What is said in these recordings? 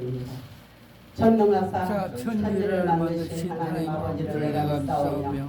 기도하겠습니다. 전능하사 자, 천지를 만드신 하나님 아버지를 내가 믿사오며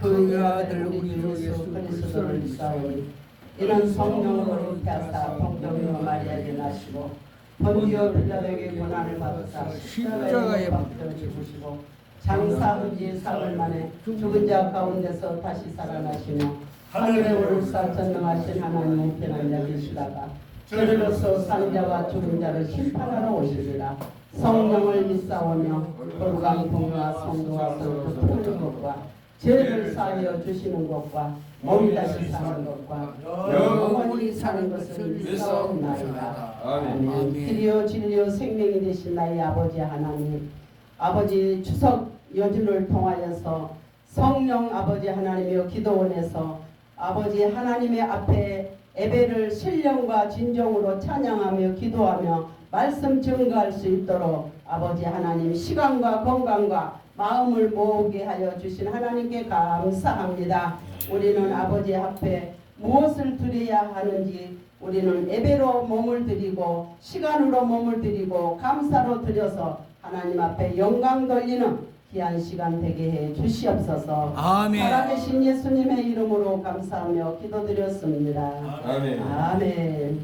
그 아들 우리 주 예수 그리스도를 믿사오니 이는 성령으로 잉태하사 성령으로 마리아를 낳으시고 본디오 빌라에게 고난을 받으사 십자가에 박혀 죽으시고 장사한 지 사흘 만에 죽은 자 가운데서 다시 살아나시며 하늘에 오르사 전능하신 하나님의 편한 여기시다가 저리로서 상자와 죽은 자를 심판하러 오시리라 성령을 믿사오며 거룩한 공유와 성도와 서로 푸는 것과 죄를 사하여 주시는 것과 몸이 다시 사는 것과 영원히 사는 것을 믿사옵나이다 아멘. 길이요 진리요 생명이 되신 나의 아버지 하나님 아버지 추석 여주를 통하여서 성령 아버지 하나님이여 기도원에서 아버지 하나님의 앞에 예배를 신령과 진정으로 찬양하며 기도하며 말씀 증거할 수 있도록 아버지 하나님 시간과 건강과 마음을 모으게 하여 주신 하나님께 감사합니다. 우리는 아버지 앞에 무엇을 드려야 하는지 우리는 예배로 몸을 드리고 시간으로 몸을 드리고 감사로 드려서 하나님 앞에 영광 돌리는 귀한 시간 되게 해 주시옵소서. 아멘. 살아계신 예수님의 이름으로 감사하며 기도드렸습니다. 아멘. 아멘.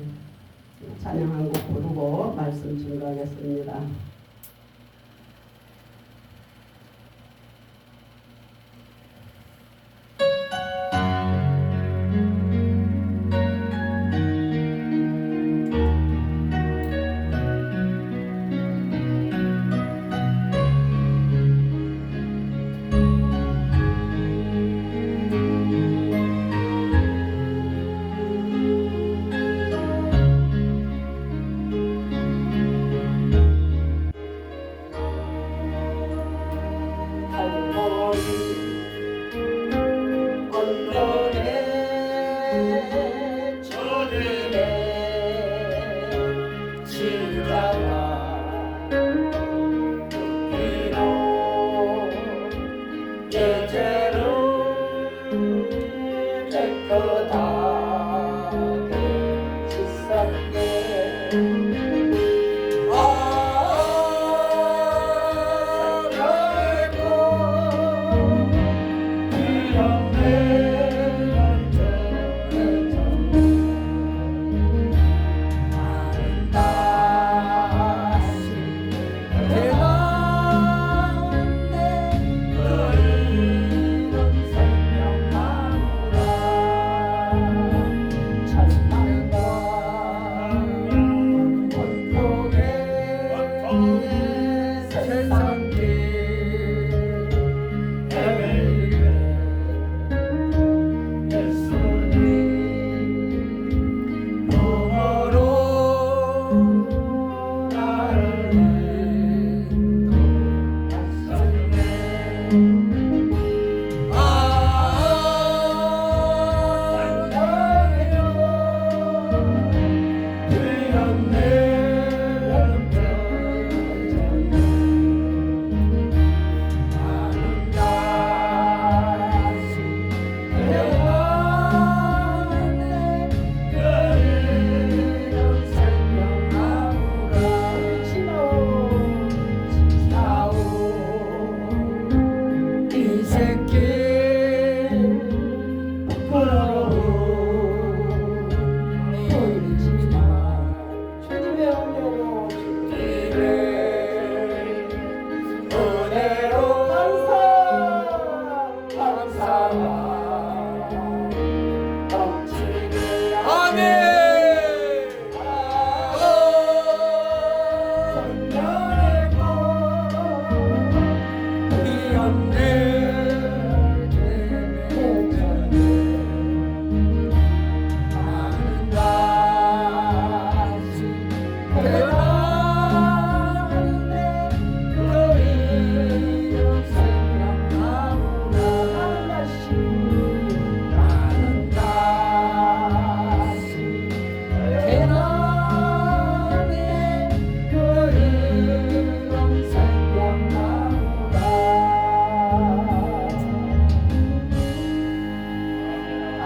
찬양 한 곡 부르고 말씀 증거하겠습니다.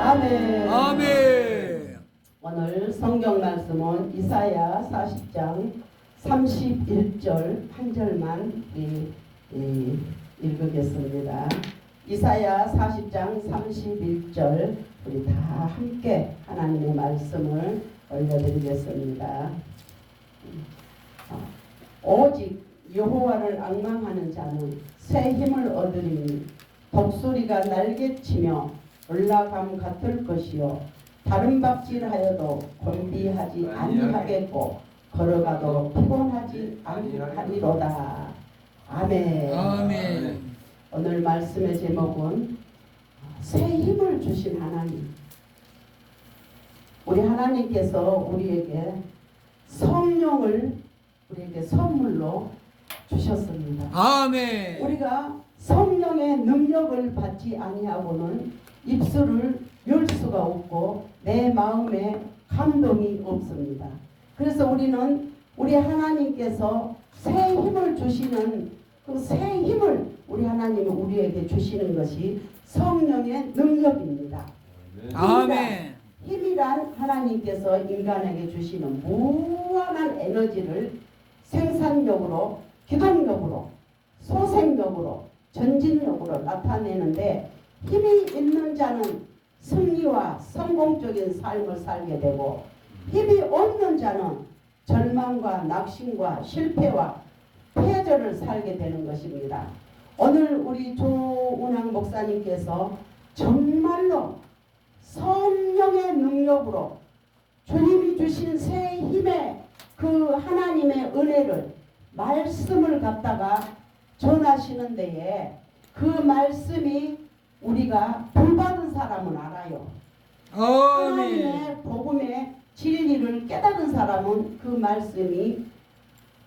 아멘. 아멘. 오늘 성경 말씀은 이사야 40장 31절 한 절만 이, 이, 읽겠습니다. 이사야 40장 31절 우리 다 함께 하나님의 말씀을 올려드리겠습니다. 어, 오직 여호와를 악망하는 자는 새 힘을 얻으리니 독수리가 날개치며 올라감 같을 것이요 다른 박질하여도 곤비하지 아니하겠고 걸어가도 피곤하지 아니하리로다. 아멘. 아멘. 오늘 말씀의 제목은 새 힘을 주신 하나님. 우리 하나님께서 우리에게 성령을 우리에게 선물로 주셨습니다. 아멘. 우리가 성령의 능력을 받지 아니하고는 입술을 열 수가 없고 내 마음에 감동이 없습니다. 그래서 우리는 우리 하나님께서 새 힘을 주시는 그 새 힘을 우리 하나님은 우리에게 주시는 것이 성령의 능력입니다. 아멘. 힘이란 하나님께서 인간에게 주시는 무한한 에너지를 생산력으로, 기동력으로, 소생력으로, 전진력으로 나타내는데 힘이 있는 자는 승리와 성공적인 삶을 살게 되고 힘이 없는 자는 절망과 낙심과 실패와 패절을 살게 되는 것입니다. 오늘 우리 조운항 목사님께서 정말로 성령의 능력으로 주님이 주신 새 힘의 그 하나님의 은혜를 말씀을 갖다가 전하시는 데에 그 말씀이 우리가 불받은 사람은 알아요. 하나님의 복음의 진리를 깨달은 사람은 그 말씀이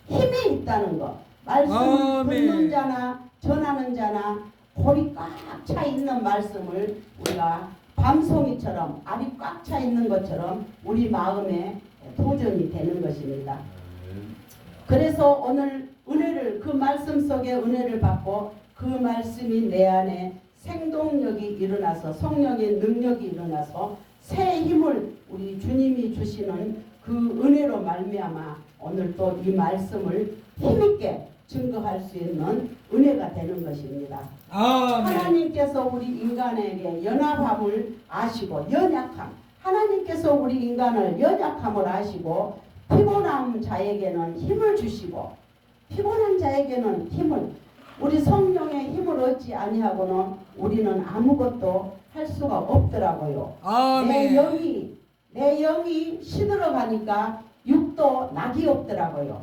힘이 있다는 것. 말씀. 듣는 자나 전하는 자나 골이 꽉 차 있는 말씀을 우리가 밤송이처럼 알이 꽉 차 있는 것처럼 우리 마음에 도전이 되는 것입니다. 그래서 오늘 은혜를 그 말씀 속에 은혜를 받고 그 말씀이 내 안에 생동력이 일어나서 성령의 능력이 일어나서 새 힘을 우리 주님이 주시는 그 은혜로 말미암아 오늘 또 이 말씀을 힘있게 증거할 수 있는 은혜가 되는 것입니다. 아멘. 하나님께서 우리 인간에게 연합함을 아시고 연약함 하나님께서 우리 인간을 연약함을 아시고 피곤한 자에게는 힘을 주시고 피곤한 자에게는 힘을 우리 성령의 힘을 얻지 아니하고는 우리는 아무것도 할 수가 없더라고요. 내 아멘. 영이 내 영이 시들어 가니까 육도 낙이 없더라고요.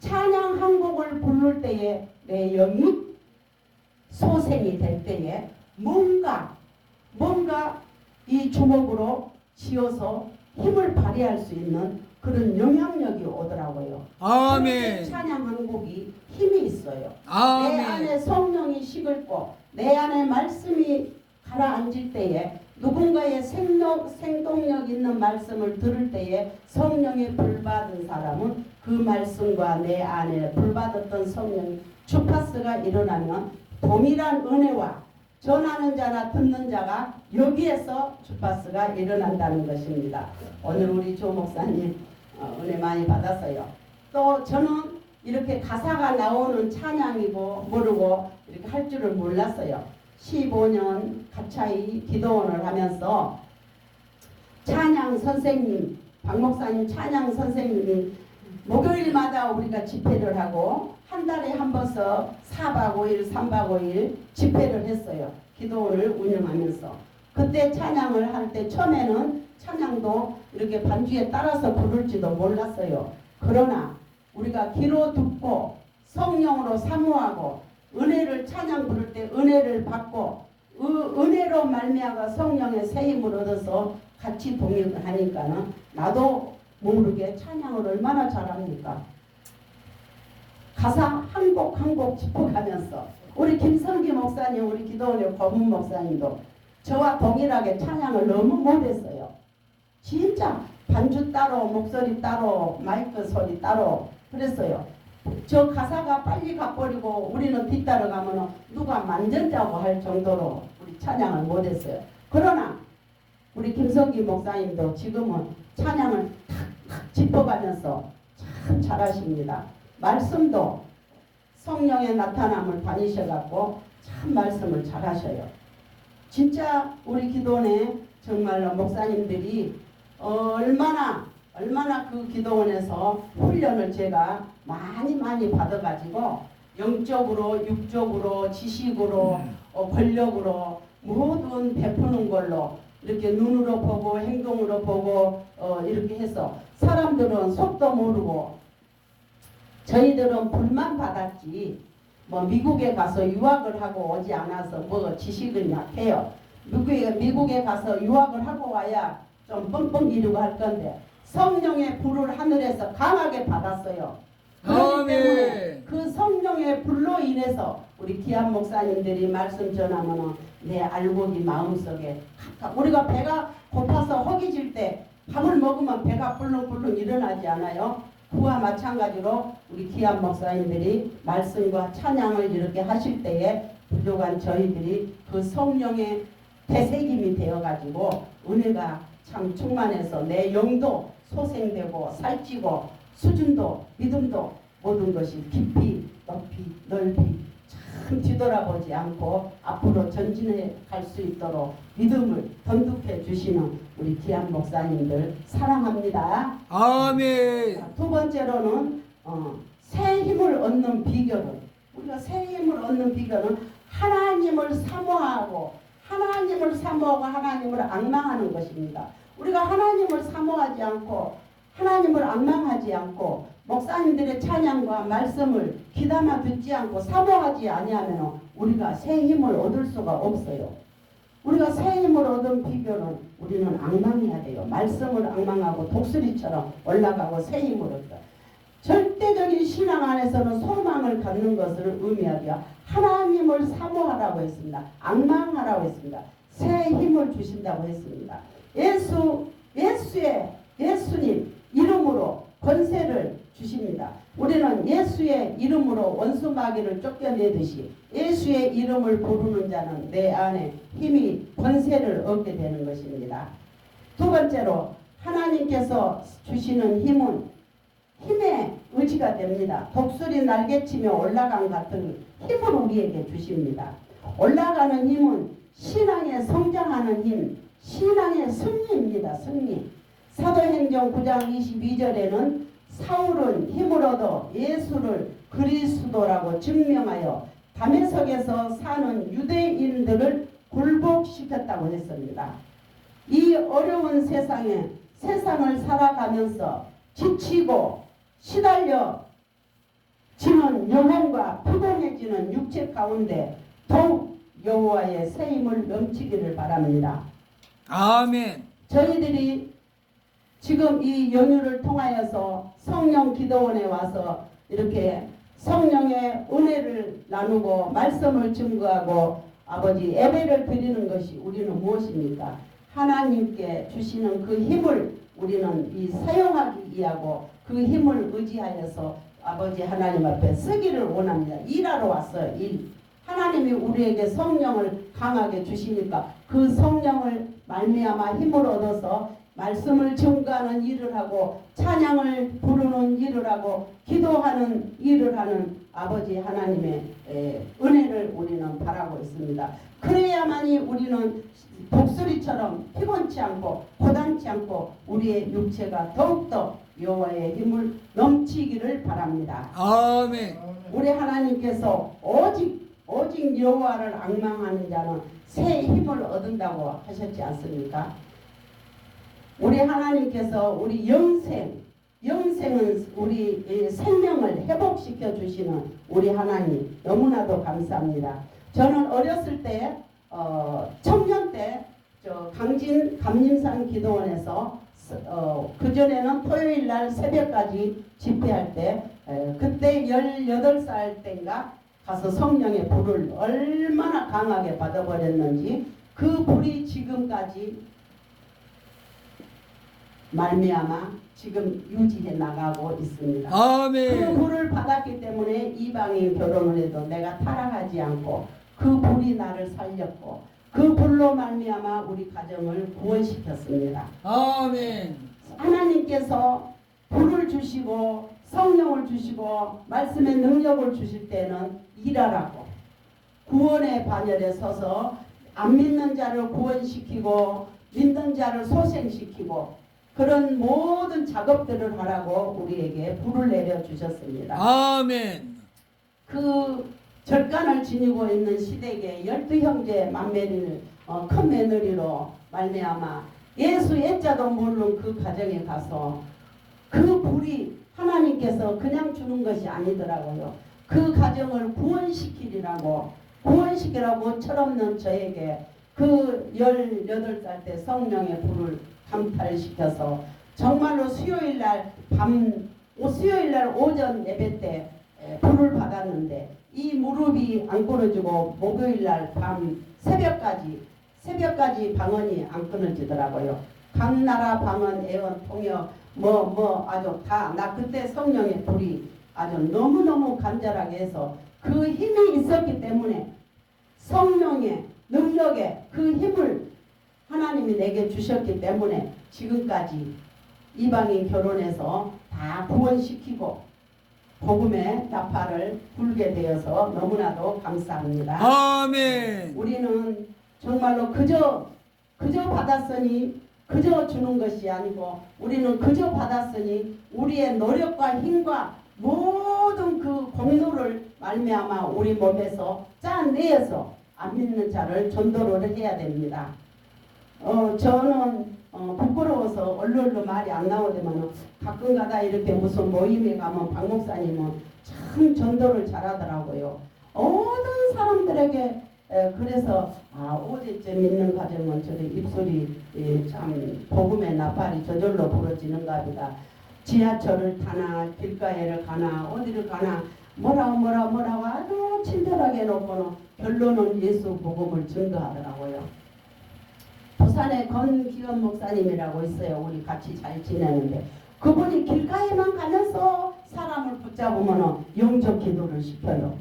찬양 한 곡을 부를 때에 내 영이 소생이 될 때에 뭔가 뭔가 이 주먹으로 쥐어서 힘을 발휘할 수 있는 그런 영향력이 오더라고요. 아멘. 찬양 한 곡이 힘이 있어요. 내 아멘. 안에 성령이 시글고 내 안에 말씀이 가라앉을 때에 누군가의 생력, 생동력 있는 말씀을 들을 때에 성령의 불받은 사람은 그 말씀과 내 안에 불받았던 성령 주파수가 일어나면 동일한 은혜와 전하는 자나 듣는 자가 여기에서 주파수가 일어난다는 것입니다. 오늘 우리 조 목사님 어, 은혜 많이 받았어요. 또 저는 이렇게 가사가 나오는 찬양이고 모르고 이렇게 할 줄을 몰랐어요. 15년 가차이 기도원을 하면서 찬양 선생님, 박 목사님 찬양 선생님이 목요일마다 우리가 집회를 하고 한 달에 한 번씩 4박 5일, 3박 5일 집회를 했어요. 기도원을 운영하면서. 그때 찬양을 할 때 처음에는 찬양도 이렇게 반주에 따라서 부를지도 몰랐어요. 그러나 우리가 귀로 듣고 성령으로 사모하고 은혜를 찬양 부를 때 은혜를 받고 그 은혜로 말미암아 성령의 새 힘을 얻어서 같이 동역을 하니까는 나도 모르게 찬양을 얼마나 잘합니까? 가사 한 곡 한 곡 짚어가면서 우리 김성기 목사님, 우리 기도원의 고문 목사님도 저와 동일하게 찬양을 너무 못했어요. 진짜 반주 따로, 목소리 따로, 마이크 소리 따로 그랬어요. 저 가사가 빨리 가버리고 우리는 뒤따라 가면 누가 만졌다고 할 정도로 우리 찬양을 못했어요. 그러나 우리 김성기 목사님도 지금은 찬양을 탁탁 짚어가면서 참 잘하십니다. 말씀도 성령의 나타남을 다니셔갖고 참 말씀을 잘하셔요. 진짜 우리 기도원에 정말로 목사님들이 얼마나 얼마나 그 기도원에서 훈련을 제가 많이 많이 받아가지고 영적으로 육적으로 지식으로 어, 권력으로 모든 베푸는 걸로 이렇게 눈으로 보고 행동으로 보고 어, 이렇게 해서 사람들은 속도 모르고 저희들은 불만 받았지 뭐 미국에 가서 유학을 하고 오지 않아서 뭐 지식은 약해요. 미국에 미국에 가서 유학을 하고 와야 좀 뻥뻥 이루고 할 건데 성령의 불을 하늘에서 강하게 받았어요. 그렇기 때문에. 그 성령의 불로 인해서 우리 귀한 목사님들이 말씀 전하면은 내 알곡이 마음속에 우리가 배가 고파서 허기질 때 밥을 먹으면 배가 불렁불렁 일어나지 않아요? 그와 마찬가지로 우리 귀한 목사님들이 말씀과 찬양을 이렇게 하실 때에 부족한 저희들이 그 성령의 되새김이 되어가지고 은혜가 참 충만해서 내 영도 소생되고 살찌고 수준도 믿음도 모든 것이 깊이 높이 넓이 참 뒤돌아보지 않고 앞으로 전진해 갈 수 있도록 믿음을 던득해 주시는 우리 귀한 목사님들 사랑합니다. 아멘. 자, 두 번째로는 어, 새 힘을 얻는 비결은 우리가 새 힘을 얻는 비결은 하나님을 사모하고 하나님을 사모하고 하나님을 악망하는 것입니다. 우리가 하나님을 사모하지 않고 하나님을 악망하지 않고 목사님들의 찬양과 말씀을 귀담아 듣지 않고 사모하지 아니하면 우리가 새 힘을 얻을 수가 없어요. 우리가 새 힘을 얻은 비결은 우리는 악망해야 돼요. 말씀을 악망하고 독수리처럼 올라가고 새 힘을 얻다. 절대적인 신앙 안에서는 소망을 갖는 것을 의미하며 하나님을 사모하라고 했습니다. 악망하라고 했습니다. 새 힘을 주신다고 했습니다. 예수 예수의 예수님 이름으로 권세를 주십니다. 우리는 예수의 이름으로 원수 마귀를 쫓겨내듯이 예수의 이름을 부르는 자는 내 안에 힘이 권세를 얻게 되는 것입니다. 두 번째로 하나님께서 주시는 힘은 힘의 의지가 됩니다. 독수리 날개치며 올라간 같은 힘을 우리에게 주십니다. 올라가는 힘은 신앙에 성장하는 힘, 신앙의 승리입니다. 승리. 사도행전 9장 22절에는 사울은 힘을 얻어 예수를 그리스도라고 증명하여 담에석에서 사는 유대인들을 굴복시켰다고 했습니다. 이 어려운 세상에 세상을 살아가면서 지치고 시달려 지는 영혼과 피곤해지는 육체 가운데 더욱 여호와의 새 힘을 넘치기를 바랍니다. 아멘. 저희들이 지금 이 연휴를 통하여서 성령 기도원에 와서 이렇게 성령의 은혜를 나누고 말씀을 증거하고 아버지 예배를 드리는 것이 우리는 무엇입니까? 하나님께 주시는 그 힘을 우리는 이 사용하기 위하고 그 힘을 의지하여서 아버지 하나님 앞에 쓰기를 원합니다. 일하러 왔어요. 일. 하나님이 우리에게 성령을 강하게 주시니까 그 성령을 말미암아 힘을 얻어서 말씀을 증거하는 일을 하고 찬양을 부르는 일을 하고 기도하는 일을 하는 아버지 하나님의 에, 은혜를 우리는 바라고 있습니다. 그래야만이 우리는 독수리처럼 피곤치 않고 고단치 않고 우리의 육체가 더욱더 여호와의 힘을 넘치기를 바랍니다. 아멘. 우리 하나님께서 오직 오직 여호와를 악망하는 자는 새 힘을 얻는다고 하셨지 않습니까? 우리 하나님께서 우리 영생 영생은 우리 이 생명을 회복시켜 주시는 우리 하나님 너무나도 감사합니다. 저는 어렸을 때 어, 청년 때 저 강진 감림산 기도원에서 어, 그 전에는 토요일 날 새벽까지 집회할 때 에, 그때 18살 때인가 가서 성령의 불을 얼마나 강하게 받아버렸는지 그 불이 지금까지 말미암아 지금 유지해 나가고 있습니다. 그 아멘. 불을 받았기 때문에 이방인 결혼을 해도 내가 타락하지 않고 그 불이 나를 살렸고 그 불로 말미암아 우리 가정을 구원시켰습니다. 아멘. 하나님께서 불을 주시고 성령을 주시고 말씀의 능력을 주실 때는 일하라고 구원의 반열에 서서 안 믿는 자를 구원시키고 믿는 자를 소생시키고 그런 모든 작업들을 하라고 우리에게 불을 내려 주셨습니다. 아멘. 그 절간을 지니고 있는 시댁에 열두 형제 맏며리를 어, 큰 며느리로 말미암아 예수 애자도 모르는 그 가정에 가서 그 불이 하나님께서 그냥 주는 것이 아니더라고요. 그 가정을 구원시키리라고 구원시키라고 철없는 저에게 그 18살 때 성령의 불을 감탈시켜서 정말로 수요일 날밤 수요일 날 오전 예배 때 에, 불을 받았는데 이 무릎이 안 끊어지고 목요일 날 밤 새벽까지 새벽까지 방언이 안 끊어지더라고요. 각 나라 방언, 애원, 통역 뭐 뭐 아주 다 나 그때 성령의 불이 아주 너무너무 간절하게 해서 그 힘이 있었기 때문에 성령의 능력에 그 힘을 하나님이 내게 주셨기 때문에 지금까지 이방인 결혼해서 다 구원시키고 복음의 나팔을 불게 되어서 너무나도 감사합니다. 아멘. 우리는 정말로 그저 그저 받았으니 그저 주는 것이 아니고 우리는 그저 받았으니 우리의 노력과 힘과 모든 그 공로를 말미암아 우리 몸에서 짜내어서 안 믿는 자를 전도를 해야 됩니다. 어 저는 어, 부끄러워서 얼굴로 말이 안 나오지만 가끔가다 이렇게 무슨 모임에 가면 박 목사님은 참 전도를 잘하더라고요. 모든 사람들에게 에, 그래서 아 오제쯤 있는 가정은 저리 입술이 예, 참 복음의 나팔이 저절로 부러지는가 보다. 지하철을 타나 길가에를 가나 어디를 가나 뭐라 뭐라 뭐라고 아주 친절하게 해놓고는 결론은 예수 복음을 증거하더라고요. 부산에 건기원 목사님이라고 있어요. 우리 같이 잘 지내는데 그분이 길가에만 가면서 사람을 붙잡으면 영적 기도를 시켜요.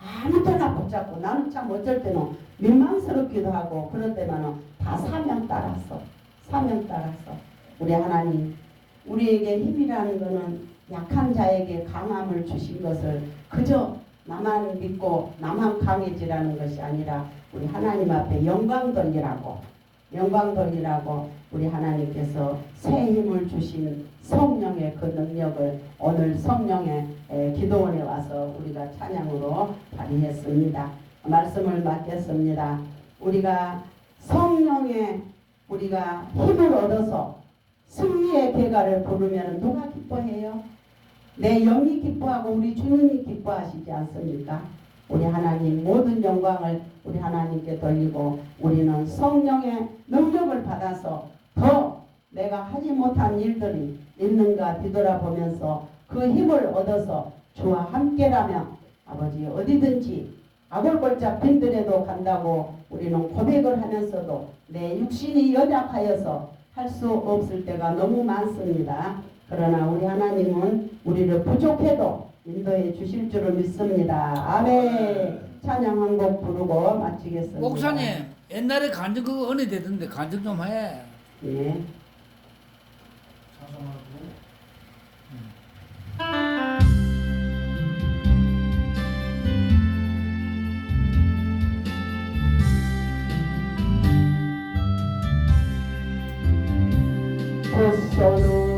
아무 때나 붙잡고 나는 참 어쩔 때는 민망스럽기도 하고 그럴 때만은 다 사명 따랐어. 사명 따랐어. 우리 하나님 우리에게 힘이라는 것은 약한 자에게 강함을 주신 것을 그저 나만 믿고 나만 강해지라는 것이 아니라 우리 하나님 앞에 영광 돌리라고 영광 돌리라고 우리 하나님께서 새 힘을 주신 성령의 그 능력을 오늘 성령의 에, 기도원에 와서 우리가 찬양으로 발휘했습니다. 말씀을 맡겠습니다. 우리가 성령의 우리가 힘을 얻어서 승리의 계가를 부르면 누가 기뻐해요? 내 영이 기뻐하고 우리 주님이 기뻐하시지 않습니까? 우리 하나님 모든 영광을 우리 하나님께 돌리고 우리는 성령의 능력을 받아서 더 내가 하지 못한 일들이 있는가 뒤돌아보면서 그 힘을 얻어서 주와 함께라면 아버지 어디든지 아골골짝 빈들에도 간다고 우리는 고백을 하면서도 내 육신이 연약하여서 할 수 없을 때가 너무 많습니다. 그러나 우리 하나님은 우리를 부족해도 인도해 주실 줄을 믿습니다. 아멘. 찬양 한 곡 부르고 마치겠습니다. 목사님 옛날에 간증 그거 은혜 되던데 간증 좀 해. 예. 벗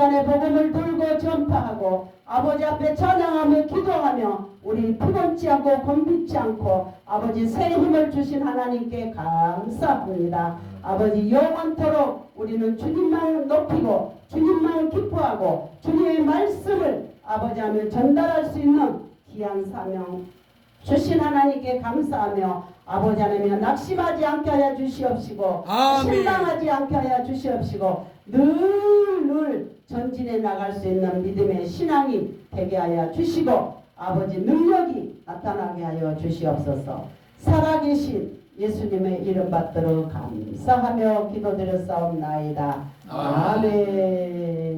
시간에 복음을 들고 전파하고 아버지 앞에 찬양하며 기도하며 우리 피곤치 않고 곤비치 않고 아버지 새 힘을 주신 하나님께 감사합니다. 아버지 영원토록 우리는 주님만 높이고 주님만 기뻐하고 주님의 말씀을 아버지 하며 전달할 수 있는 귀한 사명 주신 하나님께 감사하며 아버지 하나님여 낙심하지 않게 하여 주시옵시고 아멘. 실망하지 않게 하여 주시옵시고 늘늘 전진해 나갈 수 있는 믿음의 신앙이 되게 하여 주시고 아버지 능력이 나타나게 하여 주시옵소서. 살아계신 예수님의 이름 받들어 감사하며 기도드렸사옵나이다. 아멘